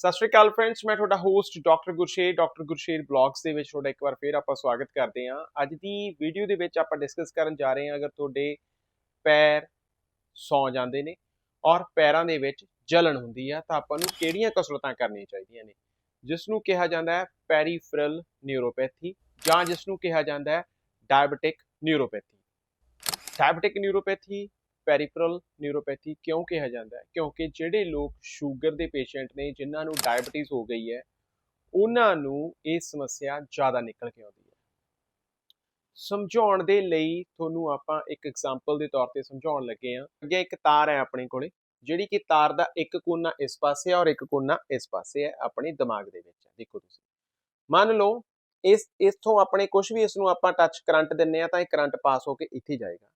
ਸਤਿ ਸ਼੍ਰੀ ਅਕਾਲ ਫਰੈਂਡਸ ਮੈਂ ਤੁਹਾਡਾ host doctor Gursher doctor Gursher vlogs ਦੇ ਵਿੱਚ ਤੁਹਾਡਾ ਇੱਕ ਵਾਰ ਫੇਰ ਆਪਾਂ ਸਵਾਗਤ ਕਰਦੇ ਹਾਂ। ਅੱਜ ਦੀ ਵੀਡੀਓ ਦੇ ਵਿੱਚ ਆਪਾਂ ਡਿਸਕਸ ਕਰਨ ਜਾ ਰਹੇ ਹਾਂ ਅਗਰ ਤੁਹਾਡੇ ਪੈਰ ਸੌ ਜਾਂਦੇ ਨੇ ਔਰ ਪੈਰਾਂ ਦੇ ਵਿੱਚ ਜਲਣ ਹੁੰਦੀ ਆ, ਤਾਂ ਆਪਾਂ ਨੂੰ ਕਿਹੜੀਆਂ ਕਸਰਤਾਂ ਕਰਨੀਆਂ ਚਾਹੀਦੀਆਂ ਨੇ? ਜਿਸ ਨੂੰ ਕਿਹਾ ਜਾਂਦਾ ਹੈ ਪੈਰੀਫਰਲ ਨਿਊਰੋਪੈਥੀ ਜਾਂ ਜਿਸ ਨੂੰ ਕਿਹਾ ਜਾਂਦਾ ਹੈ diabetic neuropathy diabetic neuropathy peripheral neuropathy ਕਿਉਂ ਕਿਹਾ ਜਾਂਦਾ ਹੈ? ਕਿਉਂਕਿ ਜਿਹੜੇ ਲੋਕ ਸ਼ੂਗਰ ਦੇ ਪੇਸ਼ੈਂਟ ਨੇ, ਜਿਨ੍ਹਾਂ ਨੂੰ ਡਾਇਬੀਟੀਜ਼ ਹੋ ਗਈ ਹੈ, ਉਹਨਾਂ ਨੂੰ ਇਹ ਸਮੱਸਿਆ ਜ਼ਿਆਦਾ ਨਿਕਲ ਕੇ ਆਉਂਦੀ ਹੈ। ਸਮਝਾਉਣ ਦੇ ਲਈ ਤੁਹਾਨੂੰ ਆਪਾਂ ਇੱਕ ਐਗਜ਼ਾਮਪਲ ਦੇ ਤੌਰ ਤੇ ਸਮਝਾਉਣ ਲੱਗੇ ਹਾਂ। ਅੱਗੇ ਇੱਕ ਤਾਰ ਹੈ ਆਪਣੇ ਕੋਲੇ, ਜਿਹੜੀ ਕਿ ਤਾਰ ਦਾ ਇੱਕ ਕੋਨਾ ਇਸ ਪਾਸੇ ਔਰ ਇੱਕ ਕੋਨਾ ਇਸ ਪਾਸੇ ਹੈ ਆਪਣੇ ਦਿਮਾਗ ਦੇ ਵਿੱਚ ਦੇਖੋ ਤੁਸੀਂ। ਮੰਨ ਲਓ, ਇਸ ਤੋਂ ਆਪਣੇ ਕੁਝ ਵੀ ਇਸ ਨੂੰ ਆਪਾਂ ਟੱਚ ਕਰੰਟ ਦਿੰਨੇ ਆ ਤਾਂ ਇਹ ਕਰੰਟ ਪਾਸ ਹੋ ਕੇ ਇੱਥੇ ਜਾਏਗਾ।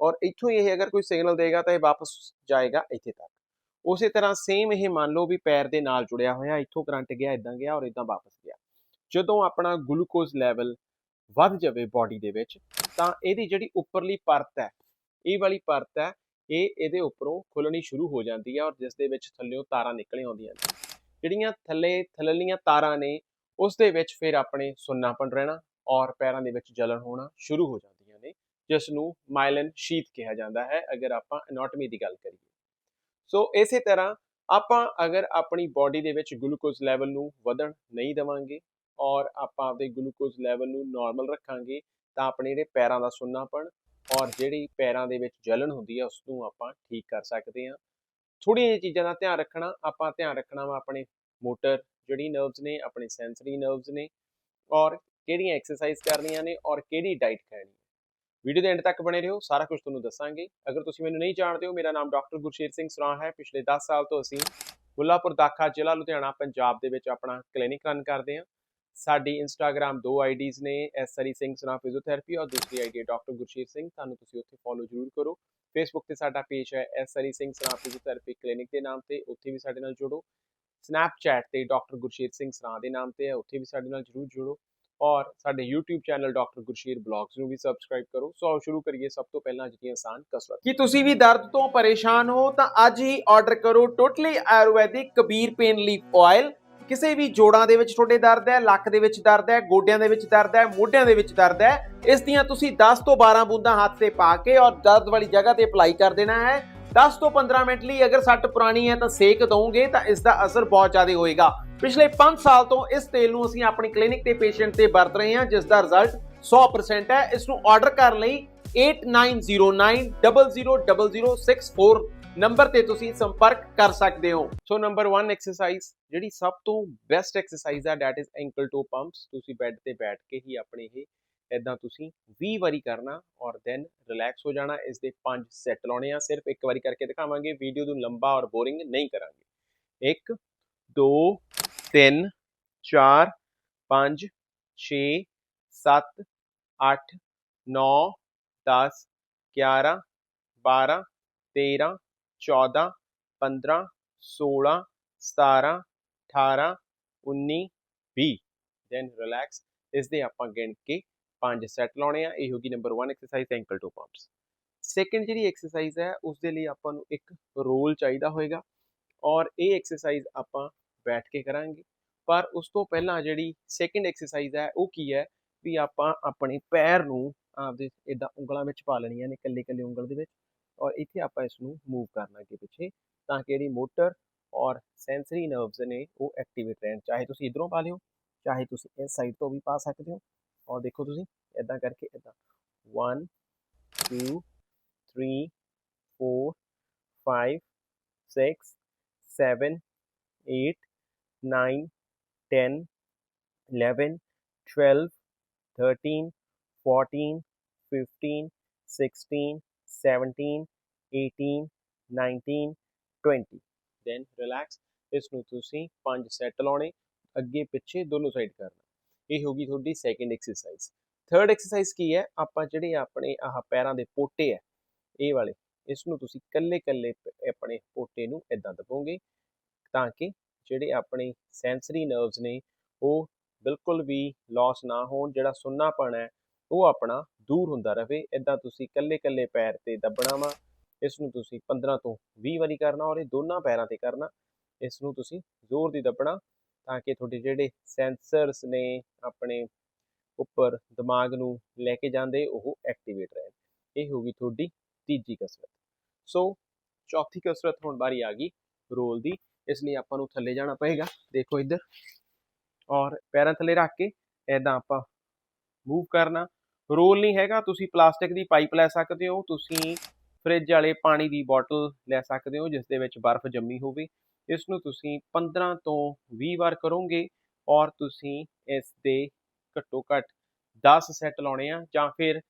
ਔਰ ਇੱਥੋਂ ਇਹ ਅਗਰ ਕੋਈ ਸਿਗਨਲ ਦੇਗਾ ਤਾਂ ਇਹ ਵਾਪਸ ਜਾਏਗਾ ਇੱਥੇ ਤੱਕ। ਉਸੇ ਤਰ੍ਹਾਂ ਸੇਮ ਇਹ ਮੰਨ ਲਓ ਵੀ ਪੈਰ ਦੇ ਨਾਲ ਜੁੜਿਆ ਹੋਇਆ, ਇੱਥੋਂ ਕਰੰਟ ਗਿਆ, ਇਦਾਂ ਗਿਆ ਔਰ ਇਦਾਂ ਵਾਪਸ ਗਿਆ। ਜਦੋਂ ਆਪਣਾ ਗਲੂਕੋਜ਼ ਲੈਵਲ ਵੱਧ ਜਾਵੇ ਬਾਡੀ ਦੇ ਵਿੱਚ, ਤਾਂ ਇਹਦੀ ਜਿਹੜੀ ਉੱਪਰਲੀ ਪਰਤ ਹੈ, ਇਹ ਵਾਲੀ ਪਰਤ ਹੈ, ਇਹ ਇਹਦੇ ਉੱਪਰੋਂ ਖੁੱਲਣੀ ਸ਼ੁਰੂ ਹੋ ਜਾਂਦੀ ਹੈ ਔਰ ਜਿਸ ਦੇ ਵਿੱਚ ਥੱਲੇੋਂ ਤਾਰਾਂ ਨਿਕਲੇ ਆਉਂਦੀਆਂ ਨੇ। ਜਿਹੜੀਆਂ ਥੱਲੇ ਥੱਲਲੀਆਂ ਤਾਰਾਂ ਨੇ, ਉਸ ਦੇ ਵਿੱਚ ਫਿਰ ਆਪਣੇ ਸੁੰਨਾਪਣ ਰਹਿਣਾ ਔਰ ਪੈਰਾਂ ਦੇ ਵਿੱਚ ਜਲਨ ਹੋਣਾ ਸ਼ੁਰੂ ਹੋ ਜਾਂਦਾ ਜਿਸ ਨੂੰ ਮਾਇਲਨ ਸ਼ੀਥ ਕਿਹਾ ਜਾਂਦਾ ਹੈ, ਅਗਰ ਆਪਾਂ ਐਨਾਟਮੀ ਦੀ ਗੱਲ ਕਰੀਏ। ਸੋ ਇਸੇ ਤਰ੍ਹਾਂ ਆਪਾਂ ਅਗਰ ਆਪਣੀ ਬਾਡੀ ਦੇ ਵਿੱਚ ਗਲੂਕੋਜ਼ ਲੈਵਲ ਨੂੰ ਵਧਣ ਨਹੀਂ ਦੇਵਾਂਗੇ ਔਰ ਆਪਾਂ ਆਪਦੇ ਗਲੂਕੋਜ਼ ਲੈਵਲ ਨੂੰ ਨਾਰਮਲ ਰੱਖਾਂਗੇ, ਤਾਂ ਆਪਣੇ ਜਿਹੜੇ ਪੈਰਾਂ ਦਾ ਸੁੰਨਾਪਣ ਔਰ ਜਿਹੜੀ ਪੈਰਾਂ ਦੇ ਵਿੱਚ ਜਲਨ ਹੁੰਦੀ ਹੈ ਉਸ ਨੂੰ ਆਪਾਂ ਠੀਕ ਕਰ ਸਕਦੇ ਹਾਂ। ਥੋੜ੍ਹੀਆਂ ਜਿਹੀਆਂ ਚੀਜ਼ਾਂ ਦਾ ਧਿਆਨ ਰੱਖਣਾ, ਆਪਾਂ ਧਿਆਨ ਰੱਖਣਾ ਵਾ ਆਪਣੇ ਮੋਟਰ ਜਿਹੜੀ ਨਰਵਸ ਨੇ, ਆਪਣੇ ਸੈਂਸਰੀ ਨਰਵਸ ਨੇ ਔਰ ਕਿਹੜੀਆਂ ਐਕਸਰਸਾਈਜ਼ ਕਰਨੀਆਂ ਨੇ ਔਰ ਕਿਹੜੀ ਡਾਈਟ ਖਾਣੀ। ਵੀਡੀਓ ਦੇ ਐਂਡ ਤੱਕ ਬਣੇ ਰਹੋ, ਸਾਰਾ ਕੁਝ ਤੁਹਾਨੂੰ ਦੱਸਾਂਗੇ। ਅਗਰ ਤੁਸੀਂ ਮੈਨੂੰ ਨਹੀਂ ਜਾਣਦੇ ਹੋ, ਮੇਰਾ ਨਾਮ ਡਾਕਟਰ ਗੁਰਸ਼ੇਰ ਸਿੰਘ ਸਰਾਂ ਹੈ। ਪਿਛਲੇ 10 ਸਾਲ ਤੋਂ ਅਸੀਂ ਮੁੱਲਾਪੁਰ ਦਾਖਾ ਜ਼ਿਲ੍ਹਾ ਲੁਧਿਆਣਾ, ਪੰਜਾਬ ਦੇ ਵਿੱਚ ਆਪਣਾ ਕਲੀਨਿਕ ਰਨ ਕਰਦੇ ਹਾਂ। ਸਾਡੀ ਇੰਸਟਾਗ੍ਰam ਦੋ ਆਈਡੀਜ਼ ਨੇ ਐਸਰੀ ਸਿੰਘ ਸਰਾਂ ਫਿਜ਼ੀਓਥੈਰੇਪੀ ਔਰ ਦੂਸਰੀ ਆਈਡੀ ਹੈ ਡਾਕਟਰ ਗੁਰਸ਼ੀਰ ਸਿੰਘ। ਤੁਹਾਨੂੰ ਤੁਸੀਂ ਉੱਥੇ ਫੋਲੋ ਜ਼ਰੂਰ ਕਰੋ। ਫੇਸਬੁੱਕ ਤੇ ਸਾਡਾ ਪੇਜ ਹੈ ਐਸਰੀ ਸਿੰਘ ਸਰਾਂ ਫਿਜ਼ੀਓਥੈਰੇਪੀ ਕਲੀਨਿਕ ਦੇ ਨਾਮ ਤੇ, ਉੱਥੇ ਵੀ ਸਾਡੇ ਨਾਲ ਜੁੜੋ। ਸਨੈਪਚੈਟ ਤੇ ਡਾਕਟਰ ਗੁਰਸ਼ੀਰ ਸਿੰਘ ਸਰਾਂ ਦੇ ਨਾਮ ਤੇ ਹੈ, ਉੱਥੇ ਵੀ ਸਾਡੇ ਨਾਲ ਜਰੂਰ ਜੁੜੋ। ਔਰ ਸਾਡੇ YouTube channel doctor Gursher vlogs ਨੂੰ ਵੀ ਸਬਸਕ੍ਰਾਈਬ ਕਰੋ। ਸੋ ਆਓ ਸ਼ੁਰੂ ਕਰੀਏ ਸਭ ਤੋਂ ਪਹਿਲਾਂ ਅੱਜ ਦੀ ਆਸਾਨ ਕਸਰਤ। ਕੀ ਤੁਸੀਂ ਵੀ ਦਰਦ ਤੋਂ ਪਰੇਸ਼ਾਨ ਹੋ, ਤਾਂ ਅੱਜ ਹੀ ਆਰਡਰ ਕਰੋ totally Ayurvedic Kabir pain leaf oil ਕਿਸੇ ਵੀ ਜੋੜਾਂ ਦੇ ਵਿੱਚ ਤੁਹਾਡੇ ਦਰਦ ਹੈ, ਲੱਕ ਦੇ ਵਿੱਚ ਦਰਦ ਹੈ, ਗੋਡਿਆਂ ਦੇ ਵਿੱਚ ਦਰਦ ਹੈ, ਮੋਢਿਆਂ ਦੇ ਵਿੱਚ ਦਰਦ ਹੈ, ਇਸ ਦੀਆਂ ਤੁਸੀਂ 10 ਤੋਂ 12 ਬੂੰਦਾਂ ਹੱਥ ਤੇ ਪਾ ਕੇ ਔਰ ਦਰਦ ਵਾਲੀ ਜਗ੍ਹਾ ਤੇ ਅਪਲਾਈ ਕਰ ਦੇਣਾ ਹੈ। 10 ਤੋਂ 15 ਮਿੰਟ ਲਈ ਅਗਰ ਸੱਟ ਪੁਰਾਣੀ ਹੈ ਤਾਂ ਸੇਕ ਦਵੋਗੇ ਤਾਂ ਇਸ ਦਾ ਅਸਰ ਬਹੁਤ ਜ਼ਿਆਦਾ ਹੋਏਗਾ। ਪਿਛਲੇ 5 ਸਾਲ ਤੋਂ ਇਸ ਤੇਲ ਨੂੰ ਅਸੀਂ ਆਪਣੀ ਕਲੀਨਿਕ ਤੇ ਪੇਸ਼ੈਂਟ ਤੇ ਵਰਤ ਰਹੇ ਹਾਂ ਜਿਸ ਦਾ ਰਿਜ਼ਲਟ 100% ਹੈ। ਇਸ ਨੂੰ ਆਰਡਰ ਕਰਨ ਲਈ 8909000064 ਨੰਬਰ ਤੇ ਤੁਸੀਂ ਸੰਪਰਕ ਕਰ ਸਕਦੇ ਹੋ। ਸੋ ਨੰਬਰ 1 ਐਕਸਰਸਾਈਜ਼ ਜਿਹੜੀ ਸਭ ਤੋਂ ਬੈਸਟ ਐਕਸਰਸਾਈਜ਼ ਆ that is ankle toe pumps ਤੁਸੀਂ ਬੈੱਡ ਤੇ ਬੈਠ ਕੇ ਹੀ ਆਪਣੇ ਇਹ ਇਦਾਂ ਤੁਸੀਂ 20 ਵਾਰੀ ਕਰਨਾ ਔਰ ਦੈਨ ਰਿਲੈਕਸ ਹੋ ਜਾਣਾ। ਇਸ ਦੇ 5 ਸੈੱਟ ਲਾਉਣੇ ਆ। ਸਿਰਫ ਇੱਕ ਵਾਰੀ ਕਰਕੇ ਦਿਖਾਵਾਂਗੇ। ਵੀਡੀਓ ਨੂੰ ਲੰਬਾ ਔਰ ਬੋਰਿੰਗ ਨਹੀਂ ਕਰਾਂਗੇ। 1 2 3 4 5 6 7 8 9 10 11 12 13 14 15 16 17 18 19 20 ਦੈਨ ਰਿਲੈਕਸ ਇਸ ਦੇ ਆਪਾਂ ਗਿਣ ਕੇ ਪੰਜ ਸੈੱਟ ਲਾਉਣੇ ਆ ਇਹ ਹੋਗੀ number 1 exercise ankle toe pumps second ਜਿਹੜੀ ਐਕਸਰਸਾਈਜ਼ ਹੈ ਉਸ ਦੇ ਲਈ ਆਪਾਂ ਨੂੰ ਇੱਕ ਰੋਲ ਚਾਹੀਦਾ ਹੋਏਗਾ ਔਰ ਇਹ ਐਕਸਰਸਾਈਜ਼ ਆਪਾਂ ਬੈਠ ਕੇ ਕਰਾਂਗੇ। ਪਰ ਉਸ ਤੋਂ ਪਹਿਲਾਂ ਜਿਹੜੀ ਸੈਕਿੰਡ ਐਕਸਰਸਾਈਜ਼ ਹੈ, ਉਹ ਕੀ ਹੈ? ਵੀ ਆਪਾਂ ਆਪਣੇ ਪੈਰ ਨੂੰ ਆਪਦੇ ਇਦਾਂ ਉਂਗਲਾਂ ਵਿੱਚ ਪਾ ਲੈਣੀਆਂ ਨੇ ਇਕੱਲੇ ਇਕੱਲੇ ਉਂਗਲ ਦੇ ਵਿੱਚ ਔਰ ਇੱਥੇ ਆਪਾਂ ਇਸ ਨੂੰ ਮੂਵ ਕਰਨਾ ਅੱਗੇ ਪਿੱਛੇ ਤਾਂ ਕਿ ਜਿਹੜੀ ਮੋਟਰ ਔਰ ਸੈਂਸਰੀ ਨਰਵਸ ਨੇ, ਉਹ ਐਕਟੀਵੇਟ ਰਹਿਣ। ਚਾਹੇ ਤੁਸੀਂ ਇਧਰੋਂ ਪਾ ਲਿਓ, ਚਾਹੇ ਤੁਸੀਂ ਇਸ ਸਾਈਡ ਤੋਂ ਵੀ ਪਾ ਸਕਦੇ ਹੋ। ਔਰ ਦੇਖੋ ਤੁਸੀਂ ਇਦਾਂ ਕਰਕੇ ਇਦਾਂ 1 2 3 4 5 6 7 8 9 10 11 12 13 14 15 16 17 18 19 20 then relax ਇਸ ਨੂੰ ਤੁਸੀਂ ਪੰਜ ਸੈੱਟ ਲਾਉਣੇ, ਅੱਗੇ ਪਿੱਛੇ ਦੋਨੋਂ ਸਾਈਡ ਕਰਨਾ। ਇਹ ਹੋਗੀ ਤੁਹਾਡੀ ਸੈਕੰਡ ਐਕਸਰਸਾਈਜ਼ ਥਰਡ ਐਕਸਰਸਾਈਜ਼ ਕੀ ਹੈ? ਆਪਾਂ ਜਿਹੜੇ ਆਪਣੇ ਆਹ ਪੈਰਾਂ ਦੇ ਪੋਟੇ ਹੈ, ਇਹ ਵਾਲੇ ਇਸ ਨੂੰ ਤੁਸੀਂ ਕੱਲੇ ਕੱਲੇ ਆਪਣੇ ਪੋਟੇ ਨੂੰ ਇਦਾਂ ਦਬੋਗੇ, ਤਾਂ ਕਿ ਜਿਹੜੇ ਆਪਣੇ ਸੈਂਸਰੀ ਨਰਵਸ ਨੇ, ਉਹ ਬਿਲਕੁਲ ਵੀ ਲਾਸ ਨਾ ਹੋਣ, ਜਿਹੜਾ ਸੁੰਨਾਪਣ ਹੈ, ਉਹ ਆਪਣਾ ਦੂਰ ਹੁੰਦਾ ਰਹੇ। ਇਦਾਂ ਤੁਸੀਂ ਕੱਲੇ ਕੱਲੇ ਪੈਰ ਤੇ ਦੱਬਣਾ ਵਾ, ਇਸ ਨੂੰ ਤੁਸੀਂ 15 ਤੋਂ 20 ਵਾਰੀ ਕਰਨਾ ਔਰ ਇਹ ਦੋਨਾਂ ਪੈਰਾਂ ਤੇ ਕਰਨਾ, ਇਸ ਨੂੰ ਤੁਸੀਂ ਜ਼ੋਰ ਦੀ ਦੱਬਣਾ ਤਾਂ ਕਿ ਤੁਹਾਡੇ ਜਿਹੜੇ ਸੈਂਸਰਸ ਨੇ ਆਪਣੇ ਉੱਪਰ ਦਿਮਾਗ ਨੂੰ ਲੈ ਕੇ ਜਾਂਦੇ, ਉਹ ਐਕਟੀਵੇਟ ਰਹਿਣ। ਇਹ ਹੋ ਗਈ ਤੁਹਾਡੀ ਤੀਜੀ ਕਸਰਤ। ਸੋ ਚੌਥੀ ਕਸਰਤ ਹੁਣ ਵਾਰੀ ਆ ਗਈ ਰੋਲ ਦੀ। ਇਸ ਲਈ ਆਪਾਂ ਨੂੰ ਥੱਲੇ ਜਾਣਾ ਪਏਗਾ। ਦੇਖੋ ਇੱਧਰ। ਔਰ ਪੈਰਾਂ ਥੱਲੇ ਰੱਖ ਕੇ ਐਦਾਂ ਆਪਾਂ ਮੂਵ ਕਰਨਾ। ਰੋਲ ਨਹੀਂ ਹੈਗਾ। ਤੁਸੀਂ ਪਲਾਸਟਿਕ ਦੀ ਪਾਈਪ ਲੈ ਸਕਦੇ ਹੋ। ਤੁਸੀਂ ਫ੍ਰਿਜ ਵਾਲੇ ਪਾਣੀ ਦੀ ਬੋਟਲ ਲੈ ਸਕਦੇ ਹੋ, ਜਿਸ ਦੇ ਵਿੱਚ ਬਰਫ਼ ਜੰਮੀ ਹੋਵੇ। ਇਸ ਨੂੰ ਤੁਸੀਂ 15 ਤੋਂ 20 ਵਾਰ ਕਰੋਗੇ ਔਰ ਤੁਸੀਂ ਇਸ ਦੇ ਘੱਟੋ ਘੱਟ 10 ਸੈੱਟ ਲਾਉਣੇ ਆ ਜਾਂ ਫਿਰ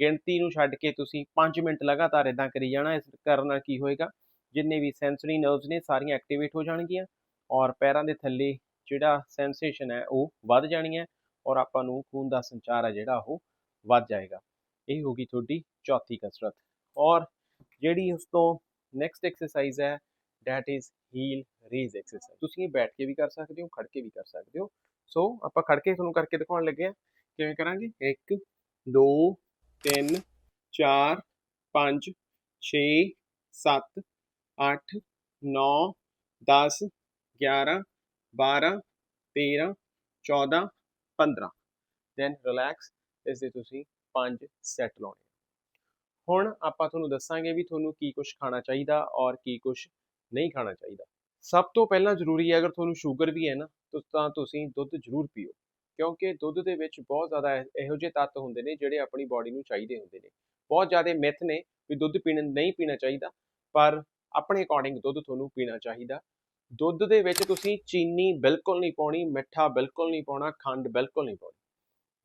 ਗਿਣਤੀ ਨੂੰ ਛੱਡ ਕੇ ਤੁਸੀਂ 5 ਮਿੰਟ ਲਗਾਤਾਰ ਇਦਾਂ ਕਰੀ ਜਾਣਾ। ਇਸ ਕਰਨ ਨਾਲ ਕੀ ਹੋਏਗਾ? ਜਿੰਨੇ ਵੀ ਸੈਂਸਰੀ ਨਰਵਸ ਨੇ ਸਾਰੀਆਂ ਐਕਟੀਵੇਟ ਹੋ ਜਾਣਗੀਆਂ ਔਰ ਪੈਰਾਂ ਦੇ ਥੱਲੇ ਜਿਹੜਾ ਸੈਂਸੇਸ਼ਨ ਹੈ ਉਹ ਵੱਧ ਜਾਣੀ ਹੈ ਔਰ ਆਪਾਂ ਨੂੰ ਖੂਨ ਦਾ ਸੰਚਾਰ ਹੈ ਜਿਹੜਾ ਉਹ ਵੱਧ ਜਾਏਗਾ। ਇਹ ਹੋ ਗਈ ਤੁਹਾਡੀ ਚੌਥੀ ਕਸਰਤ ਔਰ ਜਿਹੜੀ ਉਸ ਤੋਂ ਨੈਕਸਟ ਐਕਸਰਸਾਈਜ਼ ਹੈ, that is heel raise exercise ਤੁਸੀਂ ਇਹ ਬੈਠ ਕੇ ਵੀ ਕਰ ਸਕਦੇ ਹੋ ਖੜ ਕੇ ਵੀ ਕਰ ਸਕਦੇ ਹੋ। ਸੋ ਆਪਾਂ ਖੜ ਕੇ ਤੁਹਾਨੂੰ ਕਰਕੇ ਦਿਖਾਉਣ ਲੱਗੇ ਆ ਕਿਵੇਂ ਕਰਾਂਗੇ? 1 2 3 4 5 6 7 8 9 10 11 12 13 14 15 ਦੈਨ ਰਿਲੈਕਸ ਇਸ ਦੇ ਤੁਸੀਂ ਪੰਜ ਸੈੱਟ ਲਾਉਣੇ ਹੁਣ ਆਪਾਂ ਤੁਹਾਨੂੰ ਦੱਸਾਂਗੇ ਵੀ ਤੁਹਾਨੂੰ ਕੀ ਕੁਝ ਖਾਣਾ ਚਾਹੀਦਾ ਔਰ ਕੀ ਕੁਝ ਨਹੀਂ ਖਾਣਾ ਚਾਹੀਦਾ। ਸਭ ਤੋਂ ਪਹਿਲਾਂ ਜ਼ਰੂਰੀ ਹੈ, ਅਗਰ ਤੁਹਾਨੂੰ ਸ਼ੂਗਰ ਵੀ ਹੈ ਨਾ, ਤਾਂ- ਤਾਂ ਤੁਸੀਂ ਦੁੱਧ ਜ਼ਰੂਰ ਪੀਓ। ਕਿਉਂਕਿ ਦੁੱਧ ਦੇ ਵਿੱਚ ਬਹੁਤ ਜ਼ਿਆਦਾ ਇਹੋ ਜਿਹੇ ਤੱਤ ਹੁੰਦੇ ਨੇ, ਜਿਹੜੇ ਆਪਣੀ ਬਾਡੀ ਨੂੰ ਚਾਹੀਦੇ ਹੁੰਦੇ ਨੇ। ਬਹੁਤ ਜ਼ਿਆਦਾ ਮਿਥ ਨੇ ਵੀ ਦੁੱਧ ਪੀਣ, ਨਹੀਂ ਪੀਣਾ ਚਾਹੀਦਾ, ਪਰ ਆਪਣੇ ਅਕੋਰਡਿੰਗ ਦੁੱਧ ਤੁਹਾਨੂੰ ਪੀਣਾ ਚਾਹੀਦਾ। ਦੁੱਧ ਦੇ ਵਿੱਚ ਤੁਸੀਂ ਚੀਨੀ ਬਿਲਕੁਲ ਨਹੀਂ ਪਾਉਣੀ, ਮਿੱਠਾ ਬਿਲਕੁਲ ਨਹੀਂ ਪਾਉਣਾ, ਖੰਡ ਬਿਲਕੁਲ ਨਹੀਂ ਪਾਉਣੀ।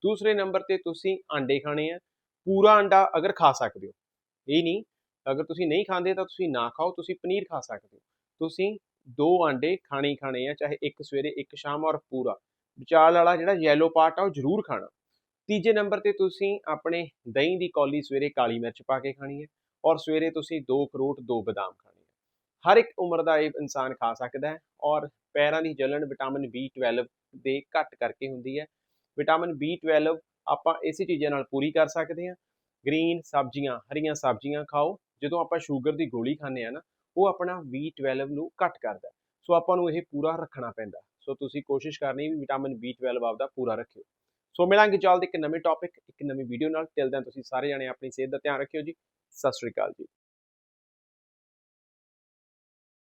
ਦੂਸਰੇ ਨੰਬਰ ਤੇ ਤੁਸੀਂ ਆਂਡੇ ਖਾਣੇ ਆ। ਪੂਰਾ ਆਂਡਾ ਅਗਰ ਖਾ ਸਕਦੇ ਹੋ, ਇਹ ਨਹੀਂ, ਅਗਰ ਤੁਸੀਂ ਨਹੀਂ ਖਾਂਦੇ ਤਾਂ ਤੁਸੀਂ ਨਾ ਖਾਓ, ਤੁਸੀਂ ਪਨੀਰ ਖਾ ਸਕਦੇ ਹੋ। ਤੁਸੀਂ ਦੋ ਆਂਡੇ ਖਾਣੇ ਹੀ ਖਾਣੇ ਆ, ਚਾਹੇ ਇੱਕ ਸਵੇਰੇ, ਇੱਕ ਸ਼ਾਮ ਔਰ ਪੂਰਾ। ਵਿਚਾਲ ਵਾਲਾ ਜਿਹੜਾ ਯੈਲੋ ਪਾਰਟ ਆ, ਉਹ ਜ਼ਰੂਰ ਖਾਣਾ। ਤੀਜੇ ਨੰਬਰ ਤੇ ਤੁਸੀਂ ਆਪਣੇ ਦਹੀਂ ਦੀ ਕੌਲੀ ਸਵੇਰੇ ਕਾਲੀ ਮਿਰਚ ਪਾ ਕੇ ਖਾਣੀ ਹੈ ਔਰ ਸਵੇਰੇ ਤੁਸੀਂ ਦੋ ਫਰੂਟ ਦੋ ਬਦਾਮ ਖਾਣੇ ਹਰ ਇੱਕ ਉਮਰ ਦਾ ਇਹ ਇਨਸਾਨ ਖਾ ਸਕਦਾ ਹੈ ਔਰ ਪੈਰਾਂ ਦੀ ਜਲਣ ਵਿਟਾਮਿਨ B12 ਦੇ ਘੱਟ ਕਰਕੇ ਹੁੰਦੀ ਹੈ। ਵਿਟਾਮਿਨ B12 ਆਪਾਂ ਇਸੇ ਚੀਜ਼ਾਂ ਨਾਲ ਪੂਰੀ ਕਰ ਸਕਦੇ ਹਾਂ। ਗ੍ਰੀਨ ਸਬਜ਼ੀਆਂ, ਹਰੀਆਂ ਸਬਜ਼ੀਆਂ ਖਾਓ, ਜਦੋਂ ਆਪਾਂ ਸ਼ੂਗਰ ਦੀ ਗੋਲੀ ਖਾਂਦੇ ਆ ਨਾ, ਉਹ ਆਪਣਾ B12 ਨੂੰ ਘੱਟ ਕਰਦਾ ਸੋ ਆਪਾਂ ਨੂੰ ਇਹ ਪੂਰਾ ਰੱਖਣਾ ਪੈਂਦਾ ਸੋ ਤੁਸੀਂ ਕੋਸ਼ਿਸ਼ ਕਰਨੀ ਵੀ ਵਿਟਾਮਿਨ B12 ਆਪਦਾ ਪੂਰਾ ਰੱਖਿਓ। ਸੋ ਮਿਲਾਂਗੇ ਜਲਦ ਇੱਕ ਨਵੇਂ ਟੌਪਿਕ ਇੱਕ ਨਵੀਂ ਵੀਡੀਓ ਨਾਲ। ਟਿਲ ਦੈਨ ਤੁਸੀਂ ਸਾਰੇ ਜਣੇ ਆਪਣੀ ਸਿਹਤ ਦਾ ਧਿਆਨ ਰੱਖਿਓ ਜੀ। ਸਤਿ ਸ਼੍ਰੀ ਅਕਾਲ ਜੀ।